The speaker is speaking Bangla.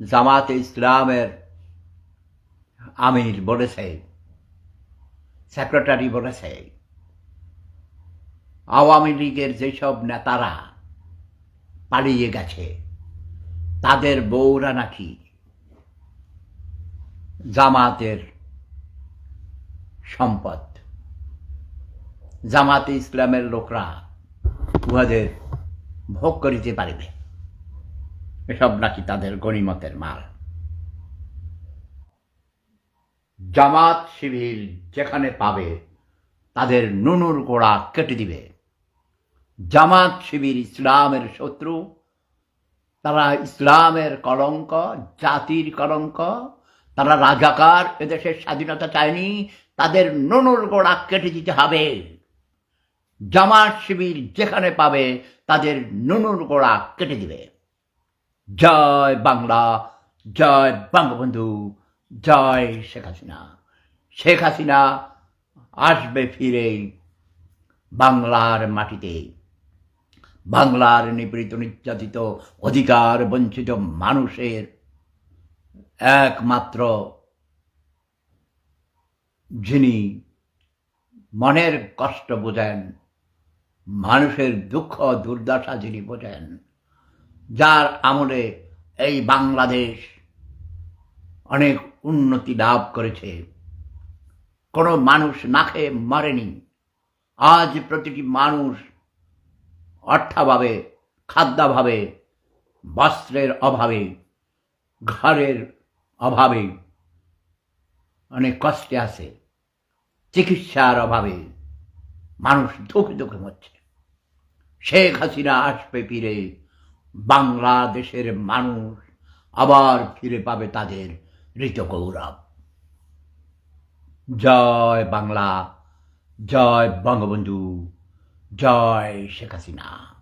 জামাতে ইসলামের আমির বলেছে সেক্রেটারি বলেছে আওয়ামী লীগের যেসব নেতারা পালিয়ে গেছে, তাদের বউরা নাকি জামাতের সম্পদ। জামাতে ইসলামের লোকরা উহাদের ভোগ করিতে পারিবে। এসব নাকি তাদের গণিমতের মাল। জামাত শিবির যেখানে পাবে, তাদের নুনুর গোড়া কেটে দিবে। জামাত শিবির ইসলামের শত্রু, তারা ইসলামের কলঙ্ক, জাতির কলঙ্ক, তারা রাজাকার, এদেশের স্বাধীনতা চায়নি, তাদের নুনুর গোড়া কেটে দিতে হবে। জামাত শিবির যেখানে পাবে, তাদের নুনুর গোড়া কেটে দিবে। জয় বাংলা, জয় বঙ্গবন্ধু, জয় শেখ হাসিনা। শেখ হাসিনা আসবে ফিরে বাংলার মাটিতে। বাংলার নিপীড়িত, নির্যাতিত, অধিকার বঞ্চিত মানুষের একমাত্র যিনি মনের কষ্ট বোঝেন, মানুষের দুঃখ, দুর্দশা যিনি বোঝেন যার আমলে এই বাংলাদেশ অনেক উন্নতি লাভ করেছে। কোনো মানুষ না খেয়ে মরেনি। আজ প্রতিটি মানুষ অর্থাভাবে, খাদ্যাভাবে, বস্ত্রের অভাবে, ঘরের অভাবে অনেক কষ্টে আছে। চিকিৎসার অভাবে মানুষ দুঃখে দুঃখে মরছে। শেখ হাসিনা আসবে ফিরে। বাংলাদেশের মানুষ আবার ফিরে পাবে তাদের ঋত গৌরব। জয় বাংলা, জয় বঙ্গবন্ধু, জয় শেখ হাসিনা।